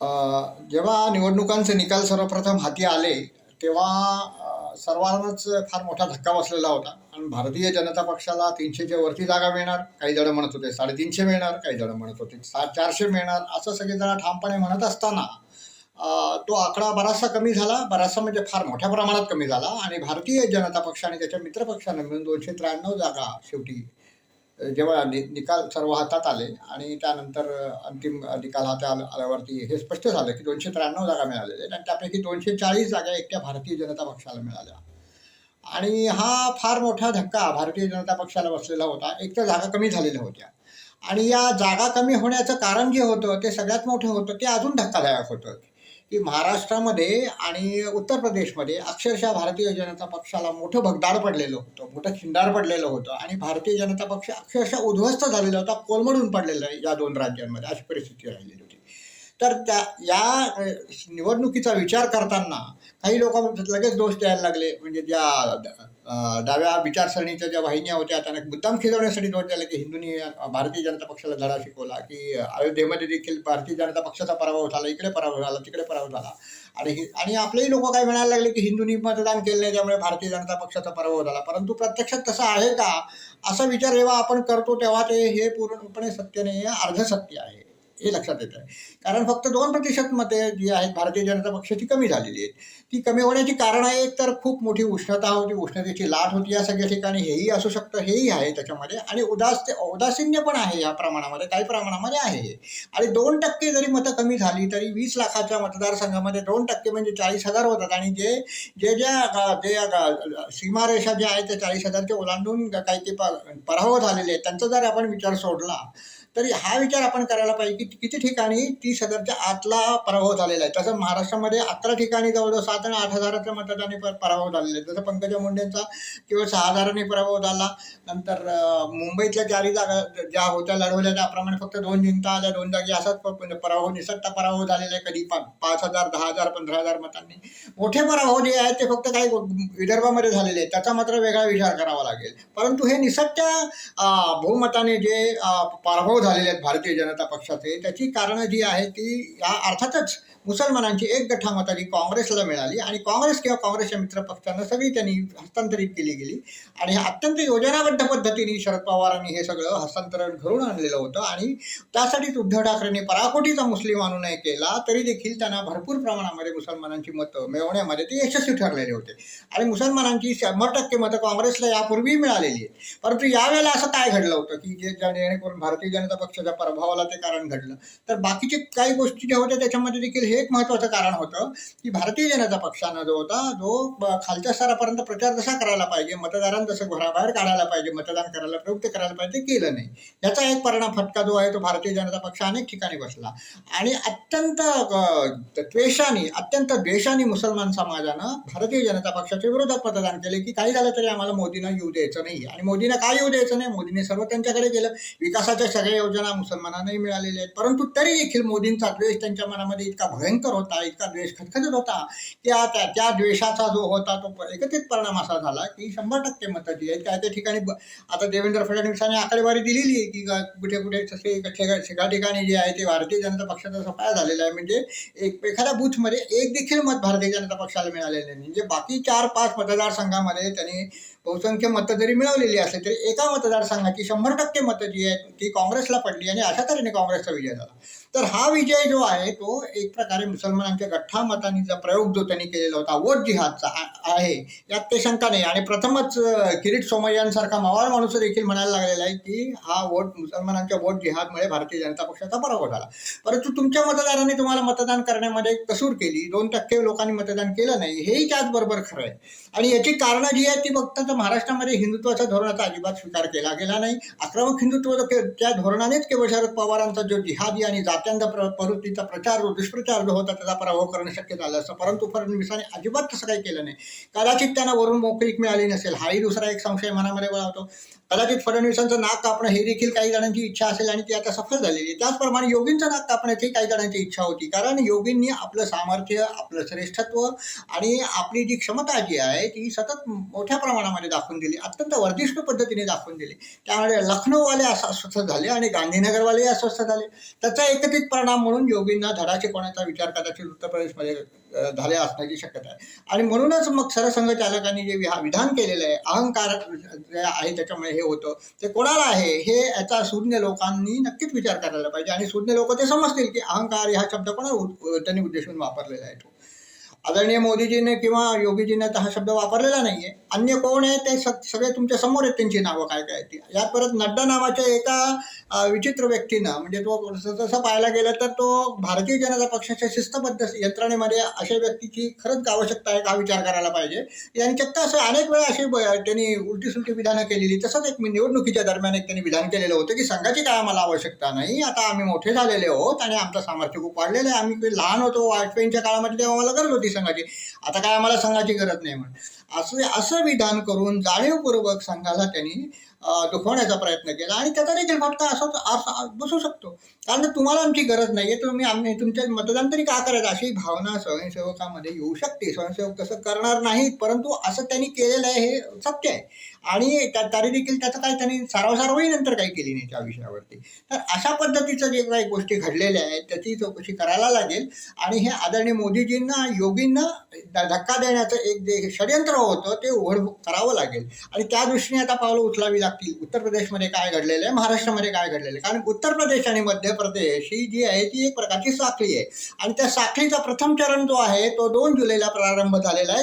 जेव्हा निवडणुकांचे निकाल सर्वप्रथम हाती आले तेव्हा सर्वांनाच फार मोठा धक्का बसलेला होता. आणि भारतीय जनता पक्षाला तीनशेच्या वरती जागा मिळणार काही जण म्हणत होते साडेतीनशे मिळणार काही जण म्हणत होते सा चारशे मिळणार असं सगळेजण ठामपणे म्हणत असताना तो आकडा बराचसा कमी झाला. बराचसा म्हणजे फार मोठ्या प्रमाणात कमी झाला. आणि भारतीय जनता पक्ष आणि त्याच्या मित्रपक्षानं मिळून दोनशे त्र्याण्णव जागा शेवटी जेव्हा नि निकाल सर्व हातात आले आणि त्यानंतर अंतिम निकाल हातात आल- आल्यावरती हे स्पष्ट झालं की दोनशे त्र्याण्णव जागा मिळालेल्या आहेत आणि त्यापैकी दोनशे चाळीस जागा एकट्या भारतीय जनता पक्षाला मिळाल्या. आणि हा फार मोठा धक्का भारतीय जनता पक्षाला बसलेला होता. एक तर जागा कमी झालेल्या होत्या. आणि या जागा कमी होण्याचं कारण जे होतं ते सगळ्यात मोठं होतं ते अजून धक्कादायक होतं. की महाराष्ट्रामध्ये आणि उत्तर प्रदेशमध्ये अक्षरशः भारतीय जनता पक्षाला मोठं भगदाड पडलेलं होतं मोठं खिंडार पडलेलं होतं आणि भारतीय जनता पक्ष अक्षरशः उद्ध्वस्त झालेला होता कोलमडून पडलेला आहे या दोन राज्यांमध्ये. अशी परिस्थिती राहिलेली होती. तर त्या या निवडणुकीचा विचार करताना काही लोक लगेच दोष द्यायला लागले. म्हणजे ज्या डाव्या विचारसरणीच्या ज्या वाहिन्या होत्या त्यांना मुद्दाम खिजवण्यासाठी दोष द्यायला की हिंदूंनी भारतीय जनता पक्षाला धडा शिकवला की अयोध्येमध्ये देखील भारतीय जनता पक्षाचा पराभव झाला इकडे पराभव झाला तिकडे पराभव झाला. आणि आणि आपलेही लोक काय म्हणायला लागले की हिंदूंनी मतदान केलं नाही त्यामुळे भारतीय जनता पक्षाचा पराभव झाला. परंतु प्रत्यक्षात तसं आहे का? असा विचार जेव्हा आपण करतो तेव्हा ते हे पूर्णपणे सत्य नाही आहे अर्ध सत्य आहे. हे लक्षात येतं कारण फक्त दोन प्रतिशत मते जी आहेत भारतीय जनता पक्षाची कमी झालेली आहेत. ती कमी होण्याची कारण आहे एक तर खूप मोठी उष्णता होती उष्णतेची लाट होती या सगळ्या ठिकाणी हेही असू शकतं हेही आहे त्याच्यामध्ये. आणि उदास उदासीन्य पण आहे या प्रमाणामध्ये काही प्रमाणामध्ये आहे आणि दोन टक्के जरी मतं कमी झाली तरी वीस लाखाच्या मतदारसंघामध्ये दोन टक्के म्हणजे चाळीस हजार होतात. आणि जे जे ज्या जे सीमारेषा ज्या आहेत त्या चाळीस हजारच्या ओलांडून काही ते प- पराभव झालेले आहेत. त्यांचा जर आपण विचार सोडला तरी हा विचार आपण करायला पाहिजे की किती ठिकाणी तीस हजारच्या आतला पराभव झालेला आहे. तसं महाराष्ट्रामध्ये अकरा ठिकाणी जवळजवळ सात आणि आठ हजाराच्या मतदानी पराभव झालेला आहे जसं पंकजा मुंडेंचा केवळ सहा हजारांनी पराभव झाला नंतर मुंबईतल्या चारही जागा ज्या होत्या लढवल्या त्याप्रमाणे फक्त दोन जिंकता आल्या दोन जागी असाच म्हणजे पराभव निसटता पराभव झालेला आहे कधी पा पाच हजार दहा हजार पंधरा हजार मतांनी. मोठे पराभव जे आहेत ते फक्त काही विदर्भामध्ये झालेले आहेत. त्याचा मात्र वेगळा विचार करावा लागेल. परंतु हे निसटत्या अं, बहुमताने जे पराभव पराभव झालेले आहेत भारतीय जनता पक्षाचे त्याची कारणं जी आहेत ती या अर्थातच मुसलमानांची एक गठामत मताची काँग्रेसला मिळाली आणि काँग्रेस किंवा काँग्रेसच्या मित्र पक्षांना सगळी त्यांनी हस्तांतरित केली गेली. आणि अत्यंत योजनाबद्ध पद्धतीने शरद पवारांनी हे सगळं हस्तांतरण घडून आणलेलं होतं आणि त्यासाठीच उद्धव ठाकरेंनी पराकोटीचा मुस्लिम अनुनय केला तरी देखील त्यांना भरपूर प्रमाणामध्ये मुसलमानांची मतं मिळवण्यामध्ये ते यशस्वी ठरलेले होते. आणि मुसलमानांची शंभर टक्के मतं काँग्रेसला यापूर्वी मिळालेली आहेत. परंतु यावेळेला असं काय घडलं होतं की जे ज्या- जेणेकरून भारतीय जनता पक्षाच्या प्रभावाला ते कारण घडलं. तर बाकीचे काही गोष्टी ज्या होत्या त्याच्यामध्ये देखील हे एक महत्त्वाचं कारण होतं की भारतीय जनता पक्षानं जो होता जो खालच्या स्तरापर्यंत प्रचार जसा करायला पाहिजे मतदारांना जसं घराबाहेर काढायला पाहिजे मतदान करायला प्रवृत्त करायला पाहिजे ते केलं नाही. याचा एक परिणाम फटका जो आहे तो भारतीय जनता पक्ष अनेक ठिकाणी बसला. आणि अत्यंत त्वेषाने द्वेषाने अत्यंत द्वेषाने मुसलमान समाजानं भारतीय जनता पक्षाच्या विरोधात मतदान केले की काही झालं तरी आम्हाला मोदींना येऊ द्यायचं नाही. आणि मोदींना काय येऊ द्यायचं नाही? मोदींनी सर्व त्यांच्याकडे केलं. विकासाच्या सगळे योजना मुसलमानांनाही मिळालेल्या आहेत. परंतु तरी देखील मोदींचा द्वेष त्यांच्या मनामध्ये इतका भयंकर होता इतका द्वेष खतखतत होता की आता त्या द्वेषाचा जो होता तो एकत्रित परिणाम असा झाला की शंभर टक्के मतं जी आहेत. काय त्या ठिकाणी ब- आता देवेंद्र फडणवीसांनी आकडेवारी दिलेली आहे की कुठे कुठे तसे सगळ्या सगळ्या ठिकाणी जे आहे ते भारतीय जनता पक्षाचा सफाया झालेला आहे म्हणजे एक एखाद्या बूथमध्ये एक देखील मत भारतीय जनता पक्षाला मिळालेलं नाही. म्हणजे बाकी चार पाच मतदारसंघामध्ये त्यांनी बहुसंख्य मतं जरी मिळवलेली असली तरी एका मतदारसंघाची शंभर टक्के मतं जी आहेत ती काँग्रेसला पडली आणि अशा तऱ्हेने काँग्रेसचा विजय झाला. तर हा विजय जो आहे तो एक प्रकारे मुसलमानांच्या गठ्ठा मतांचा प्रयोग जो त्यांनी केलेला होता वोट जिहादचा आहे यात ते शंका नाही. आणि प्रथमच किरीट सोमय्यांसारखा मवाळ माणूस देखील म्हणायला लागलेला आहे की हा वोट मुसलमानांच्या वोट जिहादमुळे भारतीय जनता पक्षाचा पराभव झाला. परंतु तुमच्या मतदारांनी तुम्हाला मतदान करण्यामध्ये कसूर केली? दोन टक्के लोकांनी मतदान केलं नाही. हेही त्याचबरोबर खरं आहे. आणि याची कारणं जी आहेत ती फक्त तर महाराष्ट्रामध्ये हिंदुत्वाच्या धोरणाचा अजिबात स्वीकार केला गेला नाही. आक्रमक हिंदुत्व के- त्या धोरणानेच केवळ शरद पवारांचा जो जिहादी आणि जात्यांचा प्र प्रवृत्तीचा प्रचार जो दुष्प्रचार जो होता त्याचा पराभव करणं शक्य झालं असतं. परंतु फडणवीसांनी अजिबात तसं काही केलं नाही. कदाचित त्यांना वरून मोकळीक मिळाली नसेल. हाही दुसरा एक संशय मनामध्ये वळवतो. कदाचित फडणवीसांचं नाक कापणं हे देखील काही जणांची इच्छा असेल आणि ती आता सफल झालेली आहे. त्याचप्रमाणे योगींचं नाक कापण्याची काही जणांची इच्छा होती. कारण योगींनी आपलं सामर्थ्य आपलं श्रेष्ठत्व आणि आपली जी क्षमता जी आहे ती सतत मोठ्या प्रमाणामध्ये दाखवून दिली. अत्यंत वर्धिष्ठ पद्धतीने दाखवून दिली. त्यामुळे लखनौवाले अस्वस्थ झाले आणि गांधीनगरवाले अस्वस्थ झाले. त्याचा एकत्रित परिणाम म्हणून योगींना धडा शिकवण्याचा विचार कदाचित उत्तर प्रदेशमध्ये झाल्या झाले असण्याची शक्यता आहे. आणि म्हणूनच मग सरसंघचालकांनी जे विहा- विधान केलेलं आहे अहंकार जे आहे त्याच्यामुळे हे होतं. ते कोणाला आहे? हे याचा शून्य लोकांनी नक्कीच विचार करायला पाहिजे. आणि शून्य लोक ते समजतील की अहंकार हा शब्द कोणा त्यांनी उद्देशून वापरलेला आहे तो. आदरणीय मोदीजीने किंवा योगीजीने तर हा शब्द वापरलेला नाहीये. अन्य कोण आहे ते सगळे तुमच्यासमोर आहेत त्यांची नावं काय काय ती. यात परत नड्डा नावाच्या एका विचित्र व्यक्तीनं म्हणजे तो जसं पाहायला गेलं तर तो भारतीय जनता पक्षाच्या शिस्तबद्ध यंत्रणेमध्ये अशा व्यक्तीची खरंच आवश्यकता आहे का विचार करायला पाहिजे. यांनी चक्क असं अनेक वेळा अशी त्यांनी उलटी सुलटी विधानं केलेली. तसंच एक निवडणुकीच्या दरम्यान एक त्यांनी विधान केलेलं होतं की संघाची काय आम्हाला आवश्यकता नाही. आता आम्ही मोठे झालेले आहोत आणि आमचं सामर्थ्य खूप वाढलेलं आहे. आम्ही काही लहान होतो वाजपेयींच्या काळामध्ये तेव्हा आम्हाला गरज होती. सांगायचे. आता काय आम्हाला सांगायची गरज नाही म्हणून. असं असं विधान करून जाणीवपूर्वक संघाला त्यांनी दुखवण्याचा प्रयत्न केला. आणि त्याचा देखील फक्त असंच असा बसू शकतो. कारण तुम्हाला आमची गरज नाही आहे तुम्ही आम्ही तुमच्या मतदान तरी का करायचं? अशी भावना स्वयंसेवकामध्ये येऊ शकते. स्वयंसेवक तसं करणार नाहीत. परंतु असं त्यांनी केलेलं आहे हे सत्य आहे. आणि त्या तरी देखील त्याचं काही त्यांनी सारवसारवही नंतर काही केली नाही त्या विषयावरती. तर अशा पद्धतीचं जे काही गोष्टी घडलेल्या आहेत त्याची चौकशी करायला लागेल. आणि हे आदरणीय मोदीजींना योगींना धक्का देण्याचं एक जे षडयंत्र होतं ते उघड करावं लागेल. आणि त्या दृष्टीने आता पावलं उचलावी लागतील. उत्तर प्रदेशमध्ये काय घडलेलं आहे? महाराष्ट्रामध्ये काय घडलेलं आहे? कारण उत्तर प्रदेश आणि मध्य प्रदेश ही जी आहे ती एक प्रकारची साखळी आहे. आणि त्या साखळीचा प्रथम चरण जो आहे तो दोन जुलैला प्रारंभ झालेला आहे.